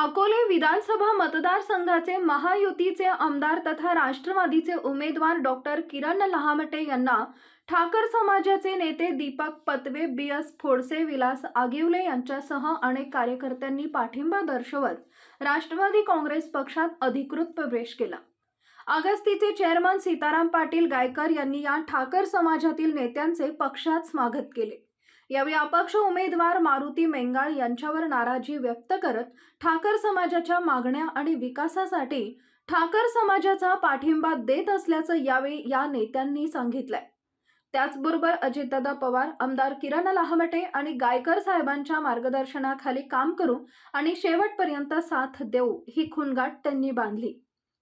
अकोले विधानसभा मतदारसंघाचे महायुतीचे आमदार तथा राष्ट्रवादीचे उमेदवार डॉक्टर किरण लहामटे यांना ठाकर समाजाचे नेते दीपक पतवे बी एस फोडसे विलास आगिवले यांच्यासह अनेक कार्यकर्त्यांनी पाठिंबा दर्शवत राष्ट्रवादी काँग्रेस पक्षात अधिकृत प्रवेश केला. अगस्तीचे चेअरमन सीताराम पाटील गायकर यांनी या ठाकर समाजातील नेत्यांचे पक्षात स्वागत केले. यावेळी अपक्ष उमेदवार मारुती मेंगाळ यांच्यावर नाराजी व्यक्त करत ठाकर समाजाच्या मागण्या आणि विकासासाठी ठाकर समाजाचा पाठिंबा देत असल्याचं यावेळी या नेत्यांनी सांगितलंय. त्याचबरोबर अजितदादा पवार आमदार किरण लहामटे आणि गायकर साहेबांच्या मार्गदर्शनाखाली काम करू आणि शेवटपर्यंत साथ देऊ ही खुणगाट त्यांनी बांधली.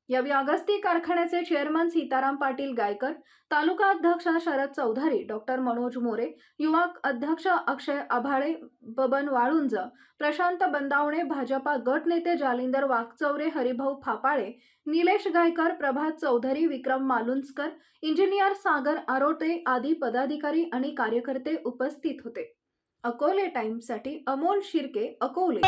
यावेळी अगस्ती कारखान्याचे चेअरमन सीताराम पाटील गायकर तालुका अध्यक्ष शरद चौधरी डॉक्टर मनोज मोरे युवा अध्यक्ष अक्षय आभाळे बबन वाळुंज प्रशांत बंदावणे भाजपा गटनेते जालिंदर वाकचौरे हरिभाऊ फापाळे निलेश गायकर प्रभात चौधरी विक्रम मालुंजकर इंजिनियर सागर आरोटे आदी पदाधिकारी आणि कार्यकर्ते उपस्थित होते. अकोले टाइम्ससाठी अमोल शिर्के अकोले!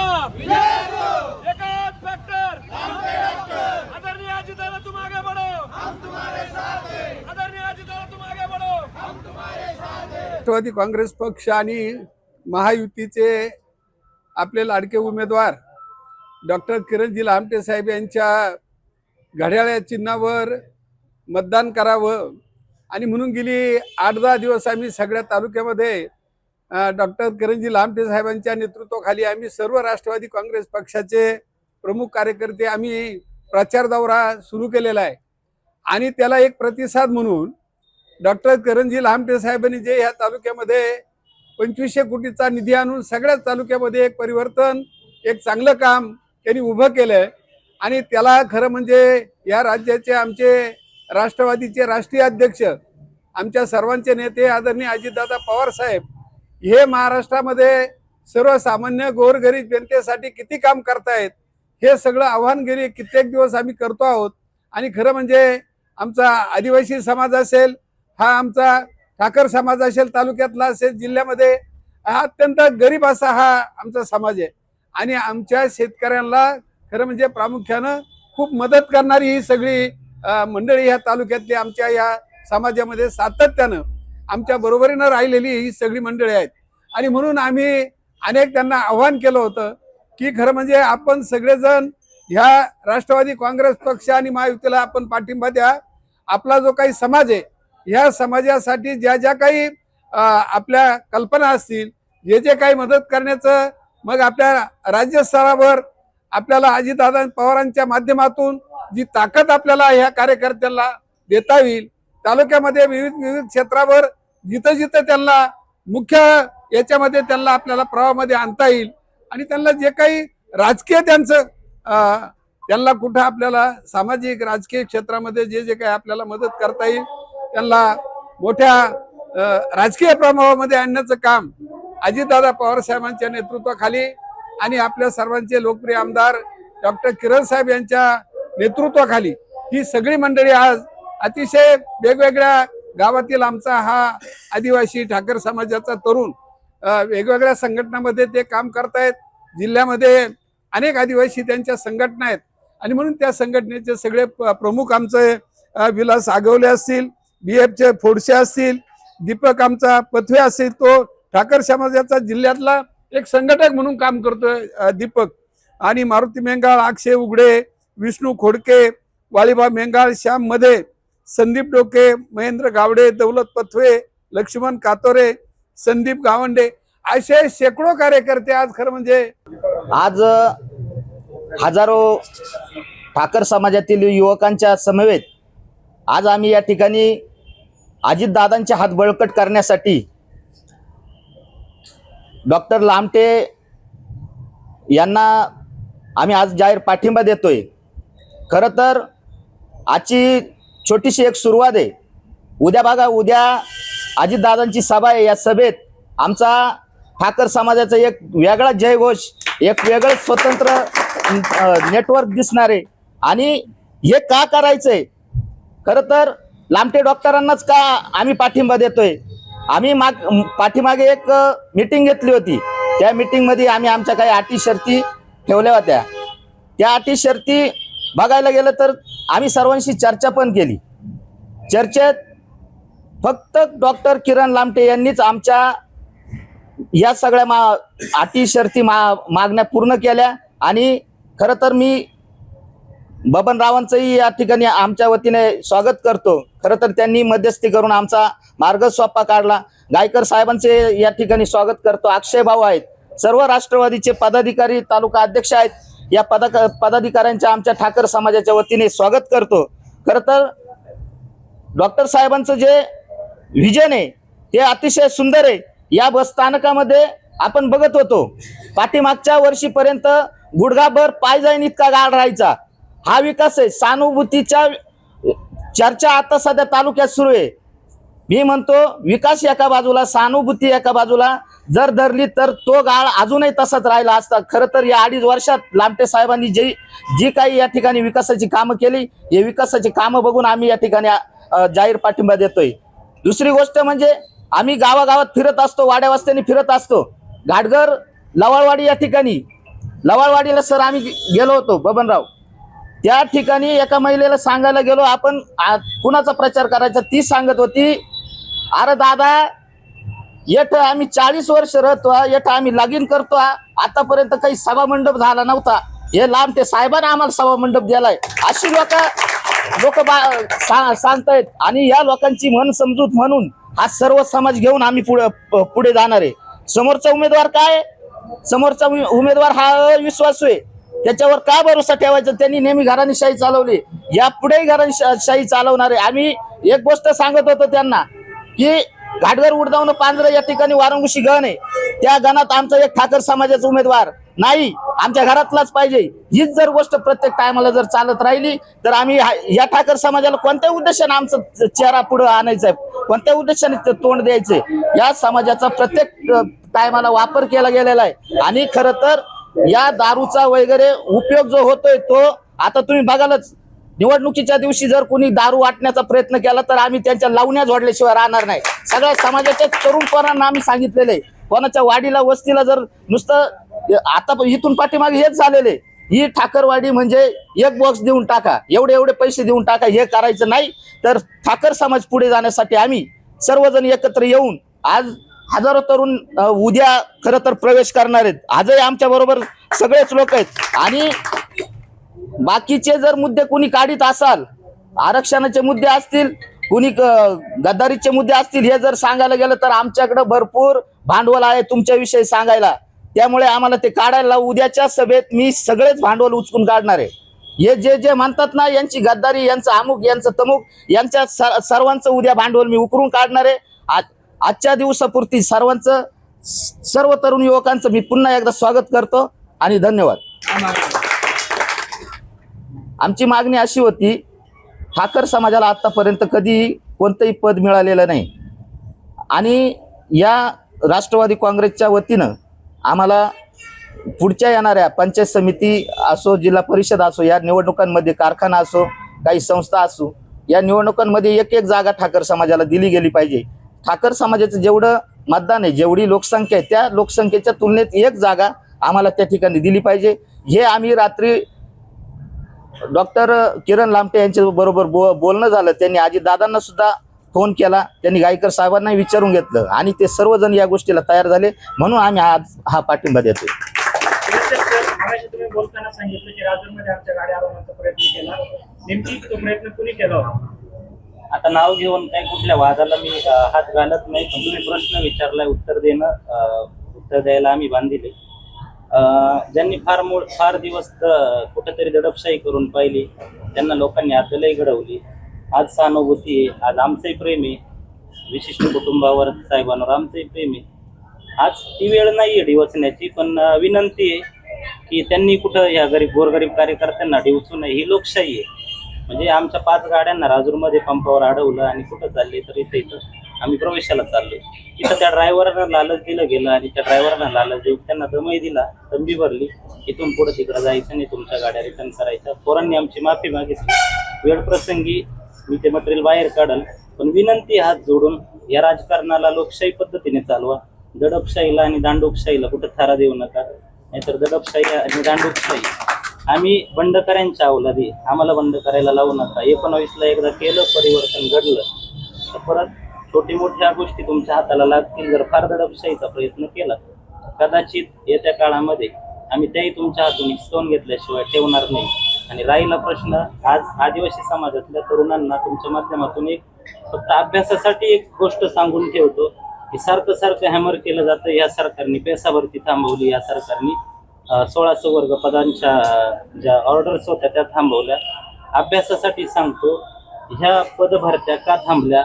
राष्ट्रवादी काँग्रेस पक्ष आणि महायुतीचे आपले लाडके उमेदवार डॉक्टर किरणजी लामटे साहेब यांच्या घड्याळ्या चिन्हावर मतदान करावं आणि म्हणून गेली आठ दहा दिवस आम्ही सगळ्या तालुक्यामध्ये डॉक्टर किरणजी लामटे साहेबांच्या नेतृत्वाखाली आम्ही सर्व राष्ट्रवादी काँग्रेस पक्षाचे प्रमुख कार्यकर्ते आम्ही प्रचार दौरा सुरू केलेला आहे. आणि त्याला एक प्रतिसाद म्हणून डॉक्टर करणजी लामटे साहेबांनी जे ह्या तालुक्यामध्ये पंचवीसशे कोटीचा निधी आणून सगळ्याच तालुक्यामध्ये एक परिवर्तन एक चांगलं काम त्यांनी उभं केलंय. आणि त्याला खरं म्हणजे या राज्याचे आमचे राष्ट्रवादीचे राष्ट्रीय अध्यक्ष आमच्या सर्वांचे नेते आदरणीय अजितदादा पवार साहेब हे महाराष्ट्रामध्ये सर्वसामान्य गोरगरीब जनतेसाठी किती काम करतायत हे सगळं आव्हानगिरी कित्येक दिवस आम्ही करतो आहोत. आणि खरं म्हणजे आमचा आदिवासी समाज असेल हा आमचा ठाकर समाज असेल तालुक्यातला असेल जिल्ह्यामध्ये हा अत्यंत गरीब असा हा आमचा समाज आहे. आणि आमच्या शेतकऱ्यांना खरं म्हणजे प्रामुख्यानं खूप मदत करणारी ही सगळी मंडळी ह्या तालुक्यातली आमच्या या समाजामध्ये सातत्यानं आमच्या बरोबरीनं राहिलेली ही सगळी मंडळी आहेत. आणि म्हणून आम्ही अनेक त्यांना आव्हान केलं होतं की खरं म्हणजे आपण सगळेजण ह्या राष्ट्रवादी काँग्रेस पक्ष आणि महायुतीला आपण पाठिंबा द्या. आपला जो काही समाज आहे ह्या समाजासाठी ज्या ज्या काही आपल्या कल्पना असतील जे जे काही मदत करण्याचं मग आपल्या राज्यस्तरावर आपल्याला अजितदादा पवारांच्या माध्यमातून जी ताकद आपल्याला ह्या कार्यकर्त्यांना देता येईल तालुक्यामध्ये विविध विविध क्षेत्रावर जिथं जिथं त्यांना मुख्य याच्यामध्ये त्यांना आपल्याला प्रवाहामध्ये आणता येईल. आणि त्यांना जे काही राजकीय त्यांचं त्यांना कुठं आपल्याला सामाजिक राजकीय क्षेत्रामध्ये जे जे काही आपल्याला मदत करता येईल त्यांना मोठ्या राजकीय प्रभावामध्ये आणण्याचं काम अजितदादा पवार साहेबांच्या नेतृत्वाखाली आणि आपल्या सर्वांचे लोकप्रिय आमदार डॉक्टर किरण साहेब यांच्या नेतृत्वाखाली ही सगळी मंडळी आज अतिशय वेगवेगळ्या गावातील आमचा हा आदिवासी ठाकर समाजाचा तरुण वेगवेगळ्या संघटनामध्ये ते काम करतायत. जिल्ह्यामध्ये अनेक आदिवासी त्यांच्या संघटना आहेत. आणि म्हणून त्या संघटनेचे सगळे प- प्रमुख आमचे विलास आगवले असतील बी एफचे फोडसे असतील दीपक आमचा पथवे असेल तो ठाकर समाजाचा जिल्ह्यातला एक संघटक म्हणून काम करतोय दीपक. आणि मारुती मेंगाळ अक्षय उघडे विष्णू खोडके वाळीबा मेंगाळ श्याममध्ये संदीप डोके महेंद्र गावडे दौलत पथवे लक्ष्मण कातोरे संदीप गावंडे असे शेकडो कार्यकर्ते आज खरं म्हणजे आज हजारो ठाकर समाजातील युवकांच्या समवेत आज आम्ही या ठिकाणी अजितदादांचे हात बळकट करण्यासाठी डॉक्टर लामटे यांना आम्ही आज जाहीर पाठिंबा देतोय. खरं तर आजची छोटीशी एक सुरुवात आहे. उद्या बघा उद्या अजितदादांची सभा आहे. या सभेत आमचा ठाकर समाजाचा एक वेगळा जयघोष एक वेगळं स्वतंत्र नेटवर्क दिसणार. आहे आणि हे का करायचंय? खरं तर लामटे डॉक्टरांनाच का आम्ही पाठिंबा देतोय? आम्ही माग पाठीमागे एक मीटिंग घेतली होती. त्या मीटिंगमध्ये आम्ही आमच्या काही अटी शर्ती ठेवल्या होत्या. त्या अटी शर्ती बघायला गेलं तर आम्ही सर्वांशी चर्चा पण केली. चर्चेत फक्त डॉक्टर किरण लामटे यांनीच आमच्या या सगळ्या मा अटी शर्ती मा मागण्या पूर्ण केल्या आणि खरं तर मी बबनरावांचंही या ठिकाणी आमच्या वतीने स्वागत करतो. खरं तर त्यांनी मध्यस्थी करून आमचा मार्ग सोपा काढला. गायकर साहेबांचे या ठिकाणी स्वागत करतो. अक्षय भाऊ आहेत. सर्व राष्ट्रवादीचे पदाधिकारी तालुका अध्यक्ष आहेत. या पदा पदाधिकाऱ्यांच्या आमच्या ठाकर समाजाच्या वतीने स्वागत करतो. खरं तर डॉक्टर साहेबांचं जे व्हिजन आहे ते अतिशय सुंदर आहे. या बस स्थानकामध्ये आपण बघत होतो. पाठीमागच्या वर्षीपर्यंत गुडघाभर पाय जाईन इतका गाळ राहायचा. हा विकास आहे. सहानुभूतीच्या चर्चा आता सध्या तालुक्यात सुरू आहे. मी म्हणतो विकास एका बाजूला सहानुभूती एका बाजूला. जर धरली तर तो गाळ अजूनही तसाच राहिला असता. खरं तर या अडीच वर्षात लामटे साहेबांनी जी जी काही या ठिकाणी विकासाची कामं केली हे विकासाची कामं बघून आम्ही या ठिकाणी जाहीर पाठिंबा देतोय. दुसरी गोष्ट म्हणजे आम्ही गावागावात फिरत असतो वाड्या वस्त्याने फिरत असतो. घाटघर लवाळवाडी या ठिकाणी. लवाळवाडीला सर आम्ही गेलो होतो बबनराव. त्या ठिकाणी एका महिलेला सांगायला गेलो आपण कुणाचा प्रचार करायचा? ती सांगत होती अरे दादा येठ आम्ही चाळीस वर्ष राहतो येठ आम्ही लगीन करतो. आतापर्यंत काही सभा मंडप झाला नव्हता. हे लांब ते साहेबांना आम्हाला सभा मंडप दिलाय. अशी लोक लोक सांगतायत. आणि या लोकांची मन समजूत म्हणून हा सर्व समाज घेऊन आम्ही पुढे प- पुढे जाणार आहे. समोरचा उमेदवार काय? समोरचा उमेदवार हा विश्वासू आहे. त्याच्यावर का भरोसा ठेवायचा? त्यांनी नेहमी घराणीशाही चालवली. यापुढेही घराणीशाही चालवणार. आहे आम्ही एक गोष्ट सांगत होतो त्यांना की घाटघर उडदावणं पांजरं या ठिकाणी वारंगुशी गण आहे. त्या गणात आमचा एक ठाकर समाजाचा उमेदवार. नाही आमच्या घरातलाच पाहिजे. हीच जर गोष्ट प्रत्येक टायमाला जर चालत राहिली तर आम्ही या ठाकर समाजाला कोणत्या उद्देशाने आमचा चेहरा पुढे आणायचा आहे. कोणत्या उद्देशाने ते तोंड द्यायचंय या समाजाचा प्रत्येक टायमाला वापर केला गेलेला आहे. आणि खरं तर या दारूचा वगैरे उपयोग जो होतोय तो आता तुम्ही बघालच. निवडणुकीच्या दिवशी जर कोणी दारू वाटण्याचा प्रयत्न केला तर आम्ही त्यांच्या लावण्या जोडल्याशिवाय राहणार नाही. सगळ्या समाजाच्या तरुण पोरांना आम्ही सांगितलेलं आहे. कोणाच्या वाडीला वस्तीला जर नुसतं आता इथून पाठीमागे हेच झालेले. ही ठाकरवाडी म्हणजे एक बॉक्स देऊन टाका. एवढे एवढे पैसे देऊन टाका हे करायचं नाही. तर ठाकर समाज पुढे जाण्यासाठी आम्ही सर्वजण एकत्र येऊन आज हजारो तरुण उद्या खरं तर प्रवेश करणार आहेत. आजही आमच्या बरोबर सगळेच लोक आहेत. आणि बाकीचे जर मुद्दे कोणी काढीत असाल आरक्षणाचे मुद्दे असतील कुणी क- गद्दारीचे मुद्दे असतील हे जर सांगायला गेलं तर आमच्याकडे भरपूर भांडवल आहे तुमच्याविषयी सांगायला. त्यामुळे आम्हाला ते काढायला उद्याच्या सभेत मी सगळेच भांडवल उचकून काढणार आहे. हे जे जे म्हणतात ना यांची गद्दारी यांचं अमुक यांचं तमुक यांच्या स- सर्वांचं उद्या भांडवल मी उकरून काढणार आहे. आज आजच्या दिवसापुरती सर्वांचं सर्व तरुण युवकांचं मी पुन्हा एकदा स्वागत करतो आणि धन्यवाद. आमची मागणी अशी होती ठाकर समाजाला आतापर्यंत कधी कोणतंही पद मिळालेलं नाही. आणि या राष्ट्रवादी काँग्रेसच्या वतीनं आम्हाला पुढच्या येणाऱ्या पंचायत समिती असो जिल्हा परिषद असो या निवडणुकांमध्ये कारखाना असो काही संस्था असो या निवडणुकांमध्ये एक एक जागा ठाकर समाजाला दिली गेली पाहिजे. ठाकर समाजाचं जेवढं मतदान आहे जेवढी लोकसंख्या आहे त्या लोकसंख्येच्या तुलनेत एक जागा आम्हाला त्या ठिकाणी दिली पाहिजे. हे आम्ही रात्री डॉक्टर किरण लामटे यांच्या बरोबर बो बोलणं झालं. त्यांनी आजी दादांना सुद्धा फोन केला. त्यांनी गायकर साहेबांना विचारून घेतलं. आणि ते सर्वजण या गोष्टीला तयार झाले. म्हणून आम्ही आज हा पाठिंबा बोलताना सांगितलं की राजूरमध्ये आमच्या गाड्या आणण्याचा प्रयत्न केला. नेमकी तो प्रयत्न कुणी केला होता? आता नाव घेऊन काही कुठल्या वादाला मी हात घालत नाही पण तुम्ही प्रश्न विचारलाय उत्तर देणं उत्तर द्यायला आम्ही बांधिले ज्यांनी फार मूळ फार दिवस द- कुठेतरी दडपशाही करून पाहिली त्यांना लोकांनी आपल्यालाही घडवली. आज सहानुभूती आहे आज आमचंही प्रेम आहे. विशिष्ट कुटुंबावर साहेबांवर आमचंही प्रेम आहे. आज ती वेळ नाही आहे डिवचण्याची पण विनंती आहे की त्यांनी कुठं ह्या गरीब गोरगरीब कार्यकर्त्यांना डिवचू नये ही लोकशाही आहे. म्हणजे आमच्या पाच गाड्यांना राजूरमध्ये पंपावर अडवलं आणि कुठं चालले तर इथं इथं. आम्ही प्रवेशाला चाललो इथं त्या ड्रायव्हरना लालच दिलं गेलं आणि त्या ड्रायव्हरना लालच देऊन त्यांना दमही दिला तंबी भरली. इथून पुढे तिकडं जायचं नाही तुमच्या गाड्या रिटर्न करायच्या. पोरांनी आमची माफी मागितली. वेळ प्रसंगी मी ते मटेरियल बाहेर काढल पण विनंती हात जोडून या राजकारणाला लोकशाही पद्धतीने चालवा. दडपशाहीला आणि दांडूकशाहीला कुठं थारा देऊ नका. नाहीतर दडपशाही आणि दांडोपशाही. आम्ही बंडकऱ्यांच्या अवलादी आम्हाला बंड करायला लावू नका. एकोणावीसला एकदा केलं परिवर्तन घडलं. तर परत छोटी मोठ्या गोष्टी तुमच्या हाताला लागतील जर फार दडपशाहीचा प्रयत्न केला कदाचित येत्या काळामध्ये आम्ही त्याही तुमच्या हातून हिसकावून घेतल्याशिवाय ठेवणार नाही. आणि राहिला प्रश्न आज आदिवासी समाजातल्या तरुणांना तुमच्या माध्यमातून एक फक्त अभ्यासासाठी एक गोष्ट सांगून ठेवतो की सारखं सारखं हॅमर केलं जातं या सरकारने पेसाभरती थांबवली या सरकारने अं, सोळाशे वर्ग पदांच्या ज्या ऑर्डर्स होत्या त्या थांबवल्या. अभ्यासासाठी सांगतो ह्या पदभरत्या का थांबल्या?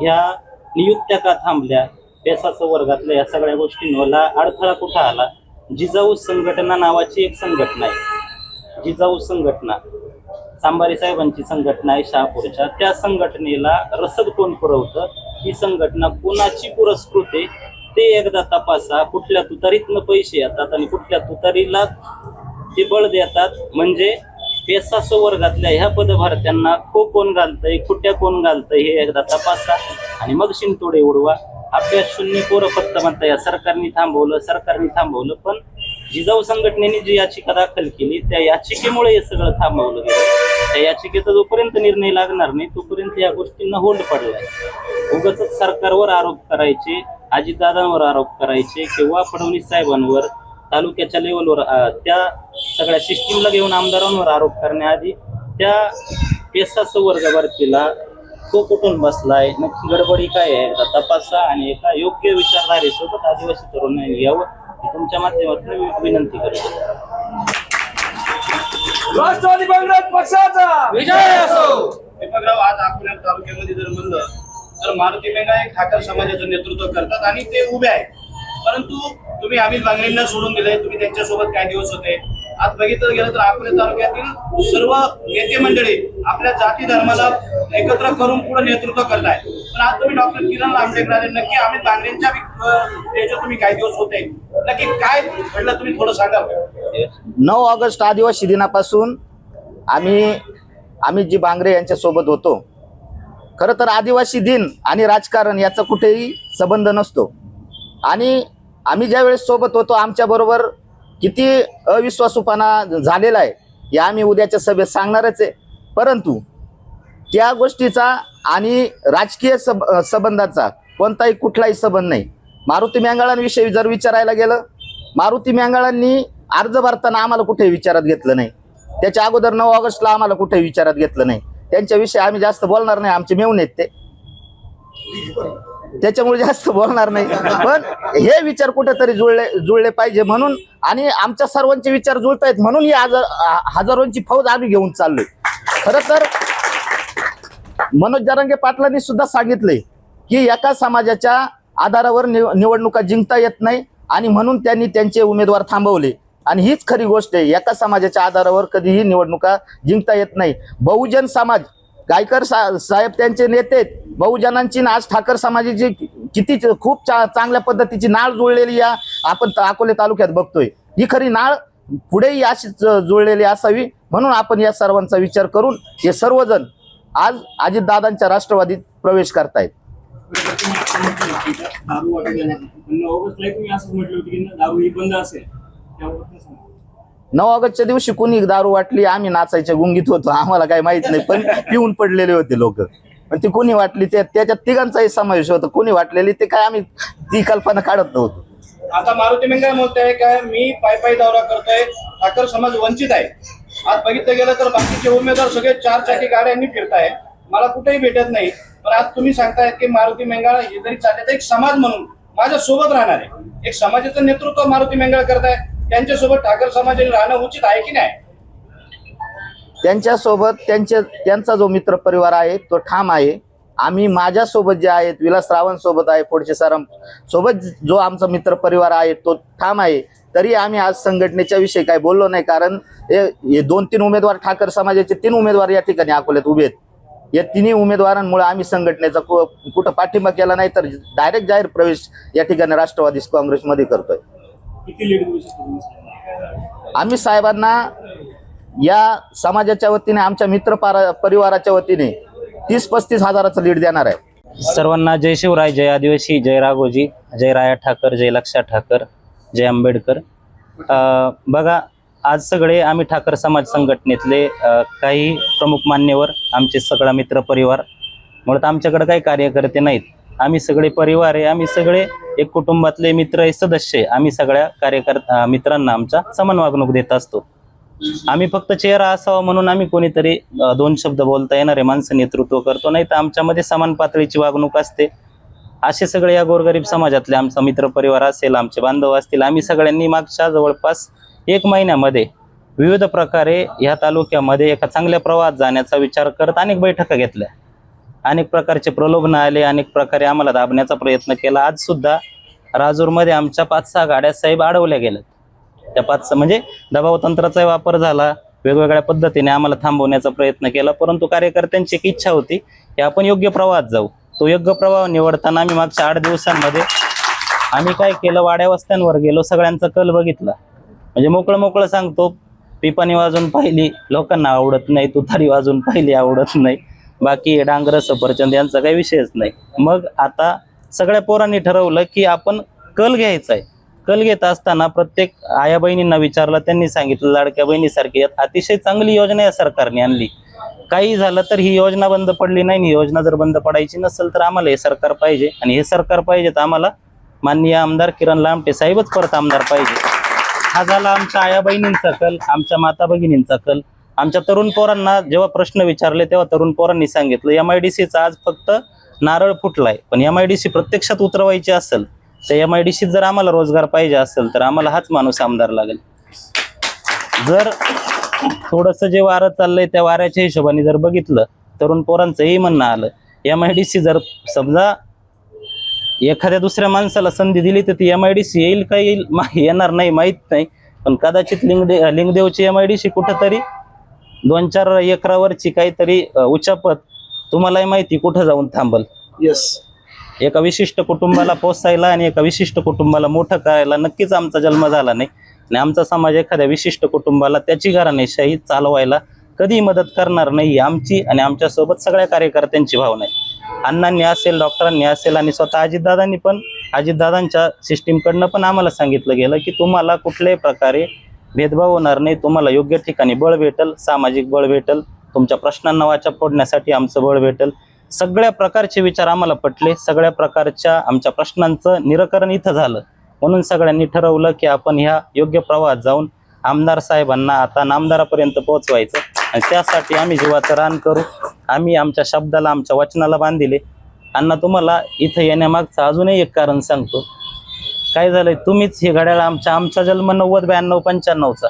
ह्या नियुक्त्या का थांबल्या पेसाचं वर्गातल्या या सगळ्या गोष्टींवरला अडथळा कुठं आला? जिजाऊ संघटना नावाची एक संघटना आहे. जिजाऊ संघटना सांबारी साहेबांची संघटना आहे शहापूरच्या. त्या संघटनेला रसद कोण पुरवतं? ही संघटना कोणाची पुरस्कृत आहे? ते एकदा तपासा कुठल्या तुतारीतनं पैसे येतात आणि कुठल्या तुतारीला ते बळ देतात? म्हणजे पेसासो वर्गातल्या ह्या पदभारत्यांना खो कोण घालतंय खुट्या कोण घालतंय हे एकदा तपासा. आणि मग शिंतोडे उडवा. अभ्यास शून्य पोरं फक्त म्हणता या सरकारने थांबवलं सरकारने थांबवलं पण जिजाऊ संघटनेने जी याचिका दाखल केली त्या याचिकेमुळे हे सगळं थांबवलं गेलं. त्या याचिकेचा जोपर्यंत निर्णय लागणार नाही तोपर्यंत या गोष्टींना होल्ड पडलाय. उगाच सरकारवर आरोप करायचे अजितदादांवर आरोप करायचे किंवा फडणवीस साहेबांवर तालुक्याच्या लेवलवर त्या सगळ्या सिस्टीमला घेऊन आमदारांवर आरोप करण्याआधी त्या पेसास वर्ग भरतीला तो कुठून बसलाय नक्की गडबडी काय आहे एकदा तपासा आणि एका योग्य विचारधारे सोबत आदिवासी तरुणांनी यावं ही तुमच्या माध्यमातून वि- विनंती करतो. राष्ट्रवादी काँग्रेस पक्षाचा! विजय असो! दीपकराव आज अकोला तालुक्यामध्ये जर म्हणलं तर मारुती मेंगा हे ठाकर समाजाचं नेतृत्व करतात आणि ते उभे आहेत. परंतु तुम्ही अमित बांगरेंना सोडून दिले तुम्ही त्यांच्यासोबत काही दिवस होते. आज बघितलं गेलं तर अकोले तालुक्यातील सर्व नेते मंडळी आपल्या जाती धर्माला एकत्र करून पुढे नेतृत्व करताय पण आज तुम्ही डॉक्टर किरण लांबटेकर नक्की अमित बांगरेंच्या याच्यात तुम्ही काही दिवस होते. नक्की काय घडलं तुम्ही थोडं सांगा नऊ ऑगस्ट आदिवासी दिनापासून आम्ही अमितजी बांगरे यांच्यासोबत होतो खरं तर आदिवासी दिन आणि राजकारण याचा कुठेही संबंध नसतो. आणि आम्ही ज्यावेळेस सोबत होतो आमच्याबरोबर किती अविश्वासूपणा झालेला आहे हे आम्ही उद्याच्या सभेत सांगणारच आहे. परंतु त्या गोष्टीचा आणि राजकीय सब संबंधाचा कोणताही कुठलाही संबंध नाही. मारुती मेंगाळांविषयी जर विचारायला गेलं मारुती मेंगाळांनी अर्ज भरताना आम्हाला कुठे विचारात घेतलं नाही. त्याच्या अगोदर नऊ ऑगस्टला आम्हाला कुठे विचारात घेतलं नाही. त्यांच्याविषयी आम्ही जास्त बोलणार नाही आमचे मेहून आहेत ते. त्याच्यामुळे जास्त बोलणार नाही. पण हे विचार कुठेतरी जुळले जुळले पाहिजे म्हणून आणि आमच्या सर्वांचे विचार जुळतायत म्हणून ही हजारोंची फौज आम्ही घेऊन चाललोय. खर तर मनोज जारंगे पाटलांनी सुद्धा सांगितलंय की एका समाजाच्या आधारावर निवडणुका जिंकता येत नाही आणि म्हणून त्यांनी त्यांचे उमेदवार थांबवले. आणि हीच खरी गोष्ट आहे एका समाजाच्या आधारावर कधीही निवडणुका जिंकता येत नाही. बहुजन समाज गायकर सा साहेब त्यांचे नेते बहुजनांची आज ठाकर समाजाची किती खूप चा चांगल्या पद्धतीची नाळ जुळलेली या आपण अकोले तालुक्यात बघतोय. ही खरी नाळ पुढेही अशीच जुळलेली असावी म्हणून आपण या सर्वांचा विचार करून हे सर्वजण आज अजितदादांच्या राष्ट्रवादीत प्रवेश करतायत. दारू म्हटलं होतं की दारू ही बंद असेल. त्यावर नऊ ऑगस्टच्या दिवशी कोणी दारू वाटली आम्ही नाचायच्या गुंगीत होतो. आम्हाला काही माहीत नाही पण पिऊन पडलेले होते लोक. पण ती कोणी वाटली ते त्याच्यात तिघांचाही समावेश होता. कोणी वाटलेली ते काय आम्ही ती कल्पना काढत नव्हतो. आता मारुती मेंगा म्हणताय काय मी पाय पायी दौरा करतोय. ठाकर समाज वंचित आहे. आज बघितलं गेलं तर बाकीचे उमेदवार सगळे चार चाकी गाड्यांनी फिरताय. मला कुठेही भेटत नाही. पण आज तुम्ही सांगतायत की मारुती मेंगाळ हे जरी चालले एक समाज म्हणून माझ्या सोबत राहणार आहे. एक समाजाचं नेतृत्व मारुती मेंगाळ करताय त्यांच्यासोबत ठाकर समाजाने राहणं उचित आहे की नाही? त्यांच्यासोबत त्यांच्या त्यांचा जो मित्र परिवार आहे तो ठाम आहे. आम्ही माझ्यासोबत जे आहेत विलास सोबत आहे पुढचे सारम सोबत जो आमचा मित्र परिवार आहे तो ठाम आहे. तरी आम्ही आज संघटनेच्या विषयी काही बोललो नाही कारण हे दोन तीन उमेदवार ठाकर समाजाचे तीन उमेदवार या ठिकाणी अकोल्यात उभे आहेत. या तिन्ही उमेदवारांमुळे आम्ही संघटनेचा कुठं पाठिंबा केला नाही तर डायरेक्ट जाहीर प्रवेश या ठिकाणी राष्ट्रवादी काँग्रेसमध्ये करतोय. किती लीड शकतो? आम्ही साहेबांना या समाजाच्या वतीने आमच्या मित्र पारा- परिवाराच्या वतीने तीस पस्तीस हजाराचं लीड देणार आहे. सर्वांना जय शिवराय जय आदिवासी जय राघोजी जय राया ठाकर जय लक्षा ठाकर जय आंबेडकर. अं, बघा आज सगळे आम्ही ठाकर समाज संघटनेतले काही प्रमुख मान्यवर आमचे सगळा मित्र परिवार. मुळात आमच्याकडे काही कार्यकर्ते नाहीत. आम्ही सगळे परिवार आहे आम्ही सगळे एक कुटुंबातले मित्र आहे सदस्य आहे. आम्ही सगळ्या कार्यकर्ता मित्रांना आमच्या समान वागणूक देत असतो. आम्ही फक्त चेहरा असावा म्हणून आम्ही कोणीतरी दोन शब्द बोलता येणारे माणसं नेतृत्व करतो नाही तर आमच्यामध्ये समान पातळीची वागणूक असते. असे सगळे या गोरगरीब समाजातले आमचा मित्र परिवार असेल आमचे बांधव असतील आम्ही सगळ्यांनी मागच्या जवळपास एक महिन्यामध्ये विविध प्रकारे ह्या तालुक्यामध्ये एका चांगल्या प्रवाहात जाण्याचा विचार करत अनेक बैठका घेतल्या. अनेक प्रकारचे प्रलोभन आले अनेक प्रकारे आम्हाला दाबण्याचा प्रयत्न केला. आज सुद्धा राजूरमध्ये आमच्या पाच सहा गाड्या साहेब अडवल्या गेल्यात. त्या पाच म्हणजे दबाव तंत्राचा वापर झाला वेगवेगळ्या पद्धतीने आम्हाला थांबवण्याचा प्रयत्न केला परंतु कार्यकर्त्यांची एक इच्छा होती की आपण योग्य प्रवाहात जाऊ. तो योग्य प्रवाह निवडताना आम्ही मागच्या आठ दिवसांमध्ये आम्ही काय केलं? वाड्या वस्त्यांवर गेलो सगळ्यांचा कल बघितला. म्हणजे मोकळं मोकळं सांगतो पिपाणी वाजून पाहिली लोकांना आवडत नाही तुतारी वाजून पाहिली आवडत नाही. बाकी डांगर सफरचंद यांचा काही विषयच नाही. मग आता सगळ्या पोरांनी ठरवलं की आपण कल घ्यायचा आहे. कल घेत असताना प्रत्येक आया बहिणींना विचारलं त्यांनी सांगितलं लाडक्या बहिणीसारखी अतिशय चांगली योजना या सरकारने आणली. काही झालं तर ही योजना बंद पडली नाही ही योजना जर बंद पडायची नसेल तर आम्हाला हे सरकार पाहिजे आणि हे सरकार पाहिजे तर आम्हाला माननीय आमदार किरण लामटे साहेबच परत आमदार पाहिजे. हा झाला आमच्या आया बहिणींचा कल आमच्या माता भगिनींचा कल. आमच्या तरुण पोरांना जेव्हा प्रश्न विचारले तेव्हा तरुण पोरांनी सांगितलं एम आय डी सीचा आज फक्त नारळ फुटलाय. पण एम आय डी सी प्रत्यक्षात उतरवायची असेल तर एम आय डी सीत जर आम्हाला रोजगार पाहिजे असेल तर आम्हाला हाच माणूस आमदार लागेल. जर थोडस जे वारं चाललंय त्या वाऱ्याच्या हिशोबाने जर बघितलं तरुण पोरांचंही म्हणणं आलं एम आय डी सी जर समजा एखाद्या दुसऱ्या माणसाला संधी दिली तर ती एम आय डी सी येईल का येईल मा- येणार नाही माहीत नाही. पण कदाचित लिंगदे लिंगदेवची एम आय डी सी कुठंतरी दोन चार एकरावरची काहीतरी अ, उच्चापत तुम्हालाही माहिती कुठं जाऊन थांबल. येस एका विशिष्ट कुटुंबाला पोसायला आणि एका विशिष्ट कुटुंबाला मोठं करायला नक्कीच आमचा जन्म झाला नाही. आणि आमचा समाज एखाद्या विशिष्ट कुटुंबाला त्याची घराणेशाही चालवायला कधी मदत करणार नाही ही आमची आणि आमच्यासोबत सगळ्या कार्यकर्त्यांची भावना आहे. अण्णांनी असेल डॉक्टरांनी असेल आणि स्वतः अजितदादांनी पण अजितदादांच्या सिस्टीमकडनं पण आम्हाला सांगितलं गेलं की तुम्हाला कुठल्याही प्रकारे भेदभाव होणार नाही. तुम्हाला योग्य ठिकाणी बळ भेटल सामाजिक बळ भेटल तुमच्या प्रश्नांना वाचा फोडण्यासाठी आमचं बळ भेटल. सगळ्या प्रकारचे विचार आम्हाला पटले. सगळ्या प्रकारच्या आमच्या प्रश्नांचं निराकरण इथं झालं. म्हणून सगळ्यांनी ठरवलं की आपण ह्या योग्य प्रवाहात जाऊन आमदार साहेबांना आता नामदारापर्यंत पोहोचवायचं आणि त्यासाठी आम्ही जीवाचं रान करू. आम्ही आमच्या शब्दाला आमच्या वचनाला बांधिले. अण्णा तुम्हाला इथं येण्यामागचं अजूनही एक कारण सांगतो. काय झालंय? तुम्हीच हे घड्याळ आमच्या आमचा जन्म नव्वद ब्याण्णव पंच्याण्णवचा.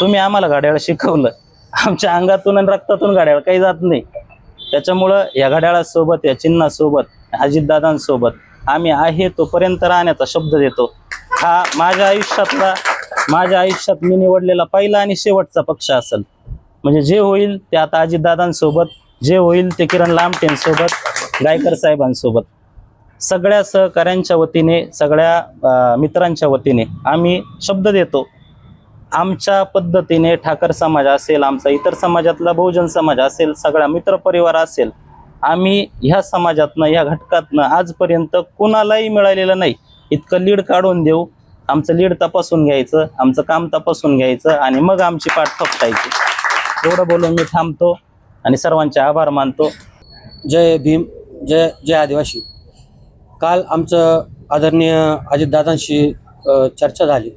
तुम्ही आम्हाला घड्याळ शिकवलं. आमच्या अंगातून आणि रक्तातून घड्याळ काही जात नाही. त्याच्यामुळं या घड्याळासोबत या चिन्हासोबत अजितदादांसोबत आम्ही आहे तोपर्यंत राहण्याचा शब्द देतो. हा माझ्या आयुष्यातला माझ्या आयुष्यात मी निवडलेला पहिला आणि शेवटचा पक्ष असेल. म्हणजे जे होईल ते आता अजितदादांसोबत जे होईल ते किरण लामटेंसोबत गायकर साहेबांसोबत. सगळ्या सहकाऱ्यांच्या वतीने सगळ्या मित्रांच्या वतीने आम्ही शब्द देतो. आमच्या पद्धतीने ठाकर समाज असेल आमचा इतर समाजातला बहुजन समाज असेल सगळा मित्रपरिवार असेल आम्ही ह्या समाजातनं ह्या घटकातनं आजपर्यंत कुणालाही मिळालेलं नाही. इतकं लीड काढून देऊ आमचं लीड तपासून घ्यायचं आमचं काम तपासून घ्यायचं आणि मग आमची पाठ थपटायची एवढं बोलून मी थांबतो आणि सर्वांचे आभार मानतो. जय भीम जय जय आदिवासी. काल आमचं आदरणीय अजितदादांशी चर्चा झाली.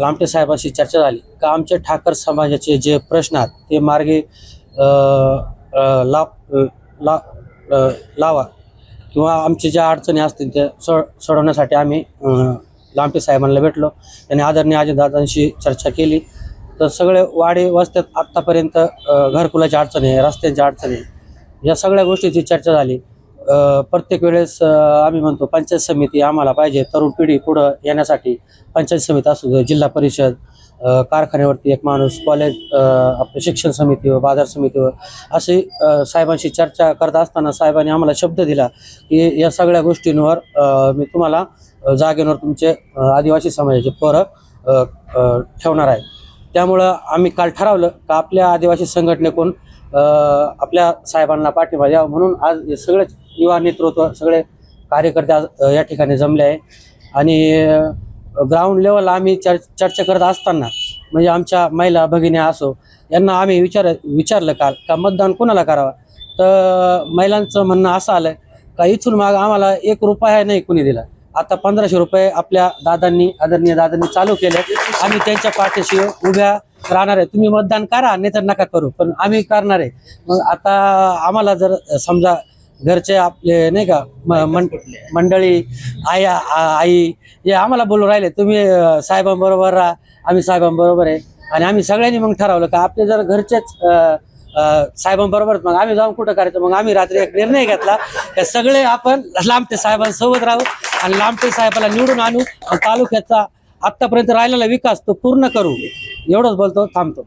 लामटे साहेबांशी चर्चा झाली. का आमचे ठाकर समाजाचे जे प्रश्न आहेत ते मार्गे ला ला लावा किंवा आमच्या ज्या अडचणी असतील त्या सो सोडवण्यासाठी आम्ही अ, लामटे साहेबांना भेटलो. त्यांनी आदरणीय अजितदादांशी चर्चा केली. तर सगळे वाडे वस्त्यात आत्तापर्यंत घरकुलाच्या अडचणी आहे अडचणी या सगळ्या गोष्टीची चर्चा झाली. प्रत्येक वेळेस आम्ही म्हणतो पंचायत समिती आम्हाला पाहिजे तरुण पिढी पुढं येण्यासाठी पंचायत समिती असू दे जिल्हा परिषद कारखान्यावरती एक माणूस कॉलेज आपलं शिक्षण समितीवर बाजार समितीवर व असे साहेबांशी चर्चा करत असताना साहेबांनी आम्हाला शब्द दिला की या सगळ्या गोष्टींवर मी तुम्हाला जागेवर तुमचे आदिवासी समाजाचे पोरं ठेवणार आहे. त्यामुळं आम्ही काल ठरवलं का आपल्या आदिवासी संघटनेकडून आपल्या साहेबांना पाठिंबा द्यावा म्हणून आज हे सगळेच युवा नेतृत्व सगळे कार्यकर्ते या ठिकाणी जमले आहे. आणि ग्राउंड लेवलला आम्ही चर चर्चा करत असताना म्हणजे आमच्या महिला भगिनी असो यांना आम्ही विचार विचारलं काल का मतदान कोणाला करावं? तर महिलांचं म्हणणं असं आलं का इथून माग आम्हाला एक रुपया नाही कुणी दिला. आता पंधराशे रुपये आपल्या दादांनी आदरणीय दादांनी चालू केले. आम्ही त्यांच्या पाठीशी उभ्या राहणार आहे. तुम्ही मतदान करा नाही तर नका करू. पण आम्ही करणार आहे. मग आता आम्हाला जर समजा घरचे आपले नाही का मंडळी आई आई हे आम्हाला बोलून राहिले तुम्ही साहेबांबरोबर राहा आम्ही साहेबांबरोबर आहे. आणि आम्ही सगळ्यांनी मग ठरवलं का आपले जर घरचेच साहेबांबरोबर मग आम्ही जाऊन कुठं करायचं? मग आम्ही रात्री एक निर्णय घेतला का सगळे आपण लांबटे साहेबांसोबत राहू आणि लांबटे साहेबाला निवडून आणू आणि तालुक्याचा आतापर्यंत राहिलेला विकास तो पूर्ण करू. एवढंच बोलतो थांबतो.